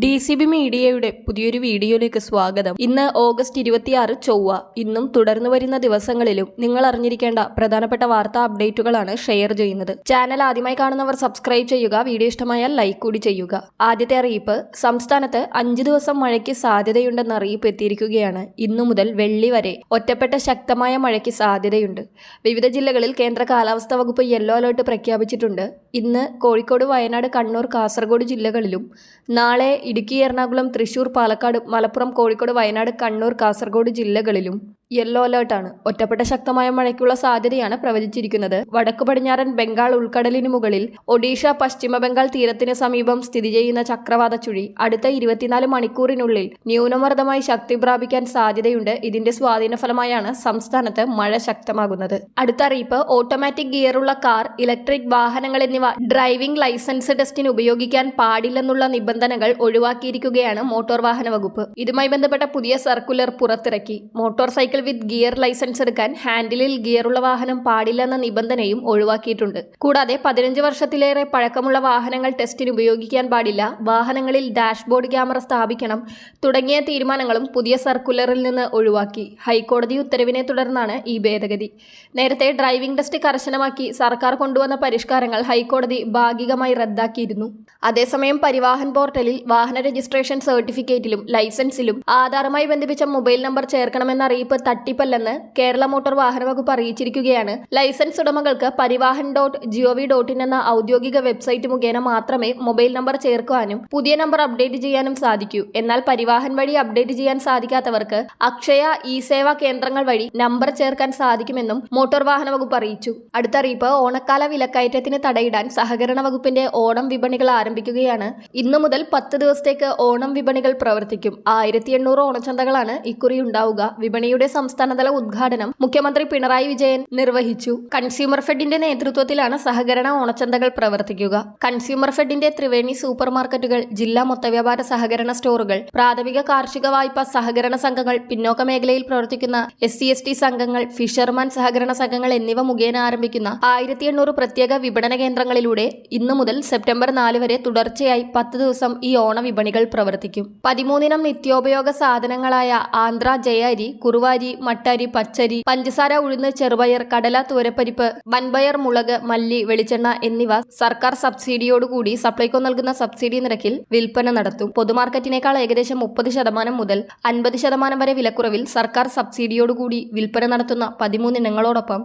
D C B മീഡിയയുടെ പുതിയൊരു വീഡിയോയിലേക്ക് സ്വാഗതം. ഇന്ന് ഓഗസ്റ്റ് ഇരുപത്തിയാറ് ചൊവ്വ. ഇന്നും തുടർന്നു വരുന്ന ദിവസങ്ങളിലും നിങ്ങൾ അറിഞ്ഞിരിക്കേണ്ട പ്രധാനപ്പെട്ട വാർത്താ അപ്ഡേറ്റുകളാണ് ഷെയർ ചെയ്യുന്നത്. ചാനൽ ആദ്യമായി കാണുന്നവർ സബ്സ്ക്രൈബ് ചെയ്യുക വീഡിയോ ഇഷ്ടമായാൽ ലൈക്ക് കൂടി ചെയ്യുക. ആദ്യത്തെ അറിയിപ്പ് സംസ്ഥാനത്ത് അഞ്ചു ദിവസം മഴയ്ക്ക് സാധ്യതയുണ്ടെന്ന അറിയിപ്പ് എത്തിയിരിക്കുകയാണ്. ഇന്നു മുതൽ വെള്ളി വരെ ഒറ്റപ്പെട്ട ശക്തമായ മഴയ്ക്ക് സാധ്യതയുണ്ട്. വിവിധ ജില്ലകളിൽ കേന്ദ്ര കാലാവസ്ഥാ വകുപ്പ് യെല്ലോ അലേർട്ട് പ്രഖ്യാപിച്ചിട്ടുണ്ട്. ഇന്ന് കോഴിക്കോട് വയനാട് കണ്ണൂർ കാസർഗോഡ് ജില്ലകളിലും നാളെ ഇടുക്കി എറണാകുളം തൃശൂർ പാലക്കാട് മലപ്പുറം കോഴിക്കോട് വയനാട് കണ്ണൂർ കാസർഗോഡ് ജില്ലകളിലും യെല്ലോ അലേർട്ടാണ് ഒറ്റപ്പെട്ട ശക്തമായ മഴയ്ക്കുള്ള സാധ്യതയാണ് പ്രവചിച്ചിരിക്കുന്നത്. വടക്കു പടിഞ്ഞാറൻ ബംഗാൾ ഉൾക്കടലിന് മുകളിൽ ഒഡീഷ പശ്ചിമ ബംഗാൾ തീരത്തിന് സമീപം സ്ഥിതി ചെയ്യുന്ന ചക്രവാത ചുഴി അടുത്ത ഇരുപത്തിനാല് മണിക്കൂറിനുള്ളിൽ ന്യൂനമർദ്ദമായി ശക്തി പ്രാപിക്കാൻ സാധ്യതയുണ്ട്. ഇതിന്റെ സ്വാധീനഫലമായാണ് സംസ്ഥാനത്ത് മഴ ശക്തമാകുന്നത്. അടുത്ത അറിയിപ്പ് ഓട്ടോമാറ്റിക് ഗിയറുള്ള കാർ ഇലക്ട്രിക് വാഹനങ്ങൾ എന്നിവ ഡ്രൈവിംഗ് ലൈസൻസ് ടെസ്റ്റിന് ഉപയോഗിക്കാൻ പാടില്ലെന്നുള്ള നിബന്ധനകൾ ഒഴിവാക്കിയിരിക്കുകയാണ് മോട്ടോർ വാഹന വകുപ്പ്. ഇതുമായി ബന്ധപ്പെട്ട പുതിയ സർക്കുലർ പുറത്തിറക്കി. Motorcycle with gear licence എടുക്കാൻ ഹാൻഡിലിൽ ഗിയറുള്ള വാഹനം പാടില്ല എന്ന നിബന്ധനയും ഒഴിവാക്കിയിട്ടുണ്ട്. കൂടാതെ പതിനഞ്ച് വർഷത്തിലേറെ പഴക്കമുള്ള വാഹനങ്ങൾ ടെസ്റ്റിന് ഉപയോഗിക്കാൻ പാടില്ല. വാഹനങ്ങളിൽ ഡാഷ്ബോർഡ് ക്യാമറ സ്ഥാപിക്കണം തുടങ്ങിയ തീരുമാനങ്ങളും പുതിയ സർക്കുലറിൽ നിന്ന് ഒഴിവാക്കി. ഹൈക്കോടതി ഉത്തരവിനെ തുടർന്നാണ് ഈ ഭേദഗതി. നേരത്തെ ഡ്രൈവിംഗ് ടെസ്റ്റ് കർശനമാക്കി സർക്കാർ കൊണ്ടുവന്ന പരിഷ്കാരങ്ങൾ ഹൈക്കോടതി ഭാഗികമായി റദ്ദാക്കിയിരുന്നു. അതേസമയം പരിവാഹൻ പോർട്ടലിൽ വാഹന രജിസ്ട്രേഷൻ സർട്ടിഫിക്കറ്റിലും ലൈസൻസിലും ആധാറുമായി ബന്ധിപ്പിച്ച മൊബൈൽ നമ്പർ ചേർക്കണമെന്ന അറിയിപ്പ് തട്ടിപ്പല്ലെന്ന് കേരള മോട്ടോർ വാഹന വകുപ്പ് അറിയിച്ചിരിക്കുകയാണ്. ലൈസൻസ് ഉടമകൾക്ക് Parivahan dot G O V dot in എന്ന ഔദ്യോഗിക വെബ്സൈറ്റ് മുഖേന മാത്രമേ മൊബൈൽ നമ്പർ ചേർക്കുവാനും പുതിയ നമ്പർ അപ്ഡേറ്റ് ചെയ്യാനും സാധിക്കൂ. എന്നാൽ പരിവാഹൻ വഴി അപ്ഡേറ്റ് ചെയ്യാൻ സാധിക്കാത്തവർക്ക് അക്ഷയ ഇ സേവാ കേന്ദ്രങ്ങൾ വഴി നമ്പർ ചേർക്കാൻ സാധിക്കുമെന്നും മോട്ടോർ വാഹന വകുപ്പ് അറിയിച്ചു. അടുത്ത അറിയിപ്പ് ഓണക്കാല വിലക്കയറ്റത്തിന് തടയിടാൻ സഹകരണ വകുപ്പിന്റെ ഓണം വിപണികൾ ആരംഭിക്കുകയാണ്. ഇന്നു മുതൽ പത്ത് ദിവസത്തേക്ക് ഓണം വിപണികൾ പ്രവർത്തിക്കും. ആയിരത്തി എണ്ണൂറ് ഓണച്ചന്തകളാണ് ഇക്കുറി ഉണ്ടാവുക. വിപണിയുടെ സംസ്ഥാനതല ഉദ്ഘാടനം മുഖ്യമന്ത്രി പിണറായി വിജയൻ നിർവഹിച്ചു. കൺസ്യൂമർ ഫെഡിന്റെ നേതൃത്വത്തിലാണ് സഹകരണ ഓണച്ചന്തകൾ പ്രവർത്തിക്കുക. കൺസ്യൂമർ ഫെഡിന്റെ ത്രിവേണി സൂപ്പർ മാർക്കറ്റുകൾ ജില്ലാ മൊത്തവ്യാപാര സഹകരണ സ്റ്റോറുകൾ പ്രാഥമിക കാർഷിക വായ്പ സഹകരണ സംഘങ്ങൾ പിന്നോക്ക മേഖലയിൽ പ്രവർത്തിക്കുന്ന എസ് സി എസ് ടി സംഘങ്ങൾ ഫിഷർമാൻ സഹകരണ സംഘങ്ങൾ എന്നിവ മുഖേന ആരംഭിക്കുന്ന ആയിരത്തി എണ്ണൂറ് പ്രത്യേക വിപണന കേന്ദ്രങ്ങളിലൂടെ ഇന്നു മുതൽ സെപ്റ്റംബർ നാല് വരെ തുടർച്ചയായി പത്ത് ദിവസം ഈ ഓണ വിപണികൾ പ്രവർത്തിക്കും. പതിമൂന്നിനം നിത്യോപയോഗ സാധനങ്ങളായ ആന്ധ്ര ജയരി കുറുവാരി മട്ടരി പച്ചരി പഞ്ചസാര ഉഴുന്ന് ചെറുപയർ കടല തോരപ്പരിപ്പ് വൻപയർ മുളക് മല്ലി വെളിച്ചെണ്ണ എന്നിവ സർക്കാർ സബ്സിഡിയോടുകൂടി സപ്ലൈകോ നൽകുന്ന സബ്സിഡി നിരക്കിൽ വിൽപ്പന നടത്തും. പൊതുമാർക്കറ്റിനേക്കാൾ ഏകദേശം മുപ്പത് ശതമാനം മുതൽ അൻപത് ശതമാനം വരെ വിലക്കുറവിൽ സർക്കാർ സബ്സിഡിയോടുകൂടി വിൽപ്പന നടത്തുന്ന പതിമൂന്നിനങ്ങളോടൊപ്പം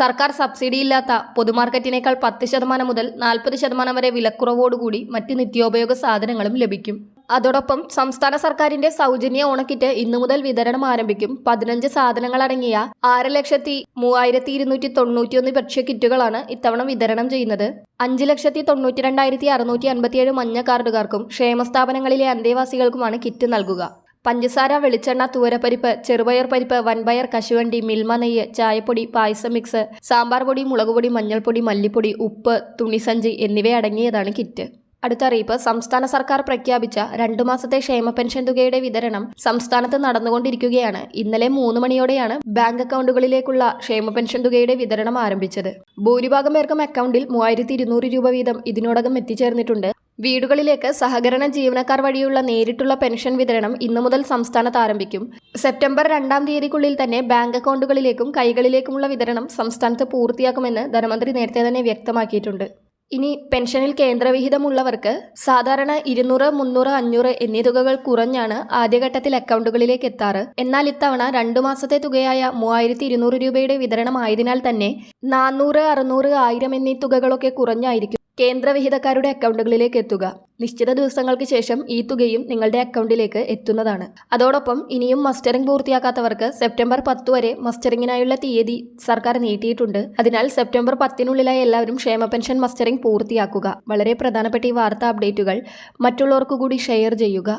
സർക്കാർ സബ്സിഡി ഇല്ലാത്ത പൊതുമാർക്കറ്റിനേക്കാൾ പത്ത് ശതമാനം മുതൽ നാൽപ്പത് ശതമാനം വരെ വിലക്കുറവോടുകൂടി മറ്റ് നിത്യോപയോഗ സാധനങ്ങളും ലഭിക്കും. അതോടൊപ്പം സംസ്ഥാന സർക്കാരിന്റെ സൗജന്യ ഓണക്കിറ്റ് ഇന്നു മുതൽ വിതരണം ആരംഭിക്കും. പതിനഞ്ച് സാധനങ്ങളടങ്ങിയ ആറ് ലക്ഷത്തി മൂവായിരത്തി ഇരുന്നൂറ്റി തൊണ്ണൂറ്റിയൊന്ന് ഭക്ഷ്യ കിറ്റുകളാണ് ഇത്തവണ വിതരണം ചെയ്യുന്നത്. അഞ്ച് ലക്ഷത്തി തൊണ്ണൂറ്റി രണ്ടായിരത്തി അറുന്നൂറ്റി അൻപത്തിയേഴ് മഞ്ഞ കാർഡുകാർക്കും ക്ഷേമസ്ഥാപനങ്ങളിലെ അന്തേവാസികൾക്കുമാണ് കിറ്റ് നൽകുക. പഞ്ചസാര വെളിച്ചെണ്ണ തൂരപ്പരിപ്പ് ചെറുപയർ പരിപ്പ് വൻപയർ കശുവണ്ടി മിൽമ നെയ്യ് ചായപ്പൊടി പായസം മിക്സ് സാമ്പാർ പൊടി മുളകുപൊടി മഞ്ഞൾപ്പൊടി മല്ലിപ്പൊടി ഉപ്പ് തുണിസഞ്ചി എന്നിവയടങ്ങിയതാണ് കിറ്റ്. അടുത്ത അറിയിപ്പ് സംസ്ഥാന സർക്കാർ പ്രഖ്യാപിച്ച രണ്ടു മാസത്തെ ക്ഷേമ പെൻഷൻ തുകയുടെ വിതരണം സംസ്ഥാനത്ത് നടന്നുകൊണ്ടിരിക്കുകയാണ്. ഇന്നലെ മൂന്ന് മണിയോടെയാണ് ബാങ്ക് അക്കൗണ്ടുകളിലേക്കുള്ള ക്ഷേമ പെൻഷൻ തുകയുടെ വിതരണം ആരംഭിച്ചത്. ഭൂരിഭാഗം പേർക്കും അക്കൗണ്ടിൽ മൂവായിരത്തി ഇരുന്നൂറ് രൂപ വീതം ഇതിനോടകം എത്തിച്ചേർന്നിട്ടുണ്ട്. വീടുകളിലേക്ക് സഹകരണ ജീവനക്കാർ വഴിയുള്ള നേരിട്ടുള്ള പെൻഷൻ വിതരണം ഇന്നു മുതൽ സംസ്ഥാനത്ത് ആരംഭിക്കും. സെപ്റ്റംബർ രണ്ടാം തീയതിക്കുള്ളിൽ തന്നെ ബാങ്ക് അക്കൗണ്ടുകളിലേക്കും കൈകളിലേക്കുമുള്ള വിതരണം സംസ്ഥാനത്ത് പൂർത്തിയാക്കുമെന്ന് ധനമന്ത്രി നേരത്തെ തന്നെ വ്യക്തമാക്കിയിട്ടുണ്ട്. ഇനി പെൻഷനിൽ കേന്ദ്രവിഹിതമുള്ളവർക്ക് സാധാരണ ഇരുന്നൂറ് മുന്നൂറ് അഞ്ഞൂറ് എന്നീ തുകകൾ കുറഞ്ഞാണ് ആദ്യഘട്ടത്തിൽ അക്കൗണ്ടുകളിലേക്ക് എത്താറ്. എന്നാൽ ഇത്തവണ രണ്ടു മാസത്തെ തുകയായ മൂവായിരത്തി ഇരുന്നൂറ് രൂപയുടെ വിതരണമായതിനാൽ തന്നെ നാനൂറ് അറുന്നൂറ് ആയിരം എന്നീ തുകകളൊക്കെ കുറഞ്ഞായിരിക്കും. കേന്ദ്രവിഹിതക്കാരുടെ അക്കൗണ്ടുകളിലേക്ക് എത്തുക. നിശ്ചിത ദിവസങ്ങൾക്ക് ശേഷം ഈ തുകയും നിങ്ങളുടെ അക്കൗണ്ടിലേക്ക് എത്തുന്നതാണ്. അതോടൊപ്പം ഇനിയും മസ്റ്ററിംഗ് പൂർത്തിയാക്കാത്തവർക്ക് സെപ്റ്റംബർ പത്ത് വരെ മസ്റ്ററിങ്ങിനായുള്ള തീയതി സർക്കാർ നീട്ടിയിട്ടുണ്ട്. അതിനാൽ സെപ്റ്റംബർ പത്തിനുള്ളിലായി എല്ലാവരും ക്ഷേമ പെൻഷൻ മസ്റ്ററിംഗ് പൂർത്തിയാക്കുക. വളരെ പ്രധാനപ്പെട്ട ഈ വാർത്താ അപ്ഡേറ്റുകൾ മറ്റുള്ളവർക്കു കൂടി ഷെയർ ചെയ്യുക.